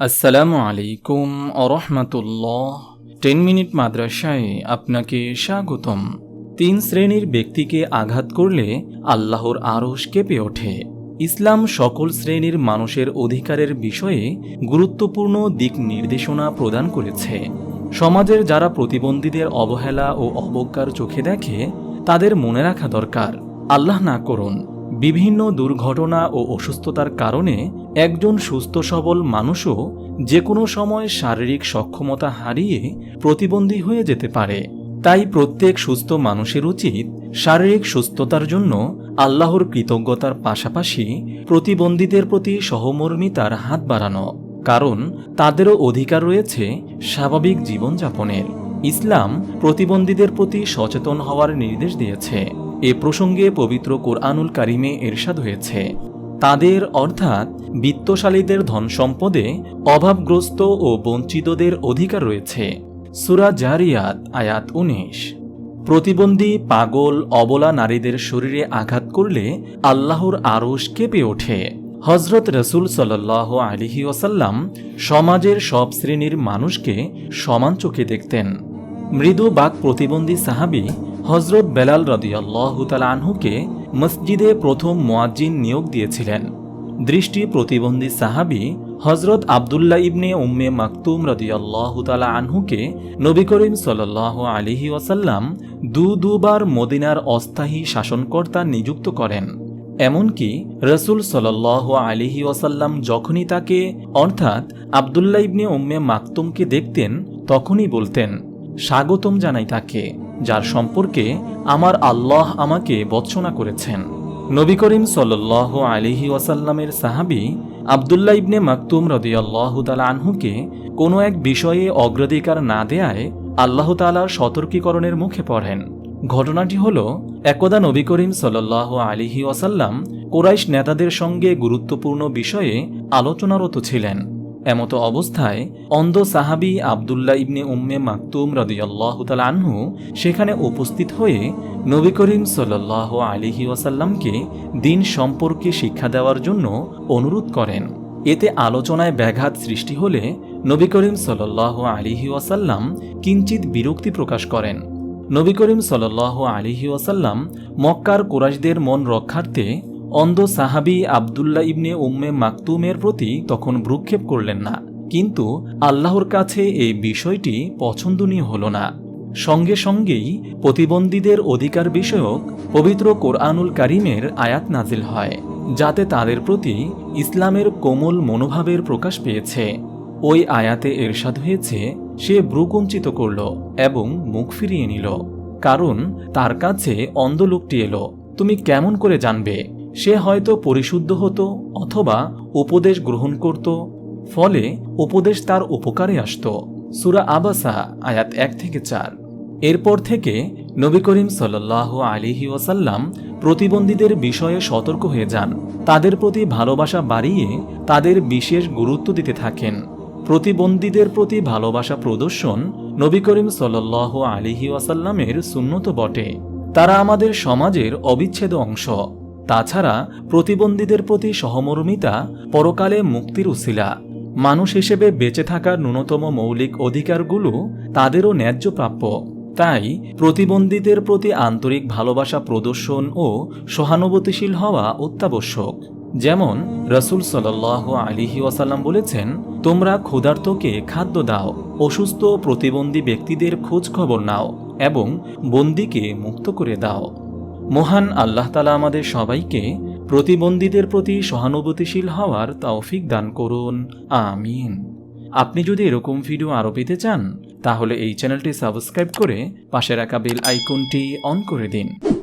আসসালামু আলাইকুম আরহামতুল্লাহ ten minute মাদ্রাসায় আপনাকে স্বাগতম। তিন শ্রেণির ব্যক্তিকে আঘাত করলে আল্লাহর আরশ কেঁপে ওঠে। ইসলাম সকল শ্রেণির মানুষের অধিকারের বিষয়ে গুরুত্বপূর্ণ দিক নির্দেশনা প্রদান করেছে। সমাজের যারা প্রতিবন্ধীদের অবহেলা ও অবজ্ঞার চোখে দেখে, তাদের মনে রাখা দরকার। আল্লাহ না করুন। বিভিন্ন দুর্ঘটনা ও অসুস্থতার কারণে একজন সুস্থ সবল মানুষও যে কোনো সময় শারীরিক সক্ষমতা হারিয়ে প্রতিবন্ধী হয়ে যেতে পারে। তাই প্রত্যেক সুস্থ মানুষের উচিত শারীরিক সুস্থতার জন্য আল্লাহর কৃতজ্ঞতার পাশাপাশি প্রতিবন্ধীদের প্রতি সহমর্মিতার হাত বাড়ানো, কারণ তাদেরও অধিকার রয়েছে স্বাভাবিক জীবনযাপনের। ইসলাম প্রতিবন্ধীদের প্রতি সচেতন হওয়ার নির্দেশ দিয়েছে। এ প্রসঙ্গে পবিত্র কোরআনুল কারিমে এরশাদ হয়েছে। তাদের অর্থাৎ বিত্তশালীদের ধন সম্পদে অভাবগ্রস্ত ও বঞ্চিতদের অধিকার রয়েছে। সুরা জারিয়াত, আয়াত উনিশ। প্রতিবন্ধী, পাগল, অবলা নারীদের শরীরে আঘাত করলে আল্লাহর আরশ কেঁপে ওঠে। হজরত রসুল সাল্লাহ আলিহি ওসাল্লাম সমাজের সব শ্রেণির মানুষকে সমান চোখে দেখতেন। মৃদু বাক প্রতিবন্ধী সাহাবি হজরত বেলাল রদিয়াল্লাহ আনহুকে মসজিদে প্রথম মোয়াজ্জিন নিয়োগ দিয়েছিলেন। দৃষ্টি প্রতিবন্ধী সাহাবি হজরত আবদুল্লাহ ইবনে উম্মে মাকতুম রদিয়াল্লাহ তালা আনহুকে নবী করিম সাল্লাহ আলিহি ওয়াসাল্লাম দু দুবার মদিনার অস্থায়ী শাসনকর্তা নিযুক্ত করেন। এমনকি রসুল সাল্লাহ আলিহি ওয়াসাল্লাম যখনই তাকে, অর্থাৎ আবদুল্লাহ ইবনে উম্মে মাকতুমকে দেখতেন, তখনই বলতেন, স্বাগতম জানাই তাকে। যার সম্পর্কে আমার আল্লাহ আমাকে বৎসনা করেছেন। নবী করিম সাল্লাহ আলিহি ওয়াসাল্লামের সাহাবি আবদুল্লাহ ইবনে মাকতুম রদিয়াল্লাহ তালা আনহুকে কোনো এক বিষয়ে অগ্রাধিকার না দেয়ায় আল্লাহ তালার সতর্কীকরণের মুখে পড়েন। ঘটনাটি হল, একদা নবী করিম সাল্লাহ আলিহি ওয়াসাল্লাম কোরাইশ নেতাদের সঙ্গে গুরুত্বপূর্ণ বিষয়ে আলোচনারত ছিলেন। এমতো অবস্থায় অন্ধ সাহাবি আবদুল্লাহ ইবনে উম্মে মাকতুম রদিয়াল্লাহ আনহু সেখানে উপস্থিত হয়ে নবী করিম সাল্লাহ আলিহি ওয়াসাল্লামকে দিন সম্পর্কে শিক্ষা দেওয়ার জন্য অনুরোধ করেন। এতে আলোচনায় ব্যাঘাত সৃষ্টি হলে নবী করিম সাল্লাহ আলিহি ওয়াসাল্লাম কিঞ্চিত বিরক্তি প্রকাশ করেন। নবী করিম সাল্লাহ আলিহি ওয়াসাল্লাম মক্কার কোরাইশদের মন রক্ষার্থে অন্ধ সাহাবি আবদুল্লাহ ইবনে উম্মে মাকতুমের প্রতি তখন ভ্রুক্ষেপ করলেন না। কিন্তু আল্লাহর কাছে এই বিষয়টি পছন্দনীয় হল না। সঙ্গে সঙ্গেই প্রতিবন্ধীদের অধিকার বিষয়ক পবিত্র কোরআনুল কারিমের আয়াত নাজিল হয়, যাতে তাদের প্রতি ইসলামের কোমল মনোভাবের প্রকাশ পেয়েছে। ওই আয়াতে এরশাদ হয়েছে, সে ভ্রুকুঞ্চিত করল এবং মুখ ফিরিয়ে নিল। কারণ তার কাছে অন্ধ লোকটি এলো, তুমি কেমন করে জানবে? সে হয়তো পরিশুদ্ধ হতো অথবা উপদেশ গ্রহণ করত, ফলে উপদেশ তার উপকারে আসত। সুরা আবাসা, আয়াত এক থেকে চার। এরপর থেকে নবী করিম সাল্লাহ আলিহি ওয়াসাল্লাম প্রতিবন্ধীদের বিষয়ে সতর্ক হয়ে যান। তাদের প্রতি ভালোবাসা বাড়িয়ে তাদের বিশেষ গুরুত্ব দিতে থাকেন। প্রতিবন্ধীদের প্রতি ভালোবাসা প্রদর্শন নবী করিম সাল্লাহ আলিহি ওয়াসাল্লামের সুন্নত বটে। তারা আমাদের সমাজের অবিচ্ছেদ অংশ। তাছাড়া প্রতিবন্ধীদের প্রতি সহমর্মিতা পরকালে মুক্তির উসিলা। মানুষ হিসেবে বেঁচে থাকার ন্যূনতম মৌলিক অধিকারগুলো তাদেরও ন্যায্য প্রাপ্য। তাই প্রতিবন্ধীদের প্রতি আন্তরিক ভালোবাসা প্রদর্শন ও সহানুভূতিশীল হওয়া অত্যাবশ্যক। যেমন রসুল সাল আলিহি ওয়াসাল্লাম বলেছেন, তোমরা ক্ষুধার্তকে খাদ্য দাও, অসুস্থ প্রতিবন্ধী ব্যক্তিদের খোঁজ খবর নাও এবং বন্দিকে মুক্ত করে দাও। মহান আল্লাহ তালা আমাদের সবাইকে প্রতিবন্ধীদের প্রতি সহানুভূতিশীল হওয়ার তৌফিক দান করুন। আমিন। আপনি যদি এরকম ভিডিও আরও পেতে চান, তাহলে এই চ্যানেলটি সাবস্ক্রাইব করে পাশে রাখা বেল আইকনটি অন করে দিন।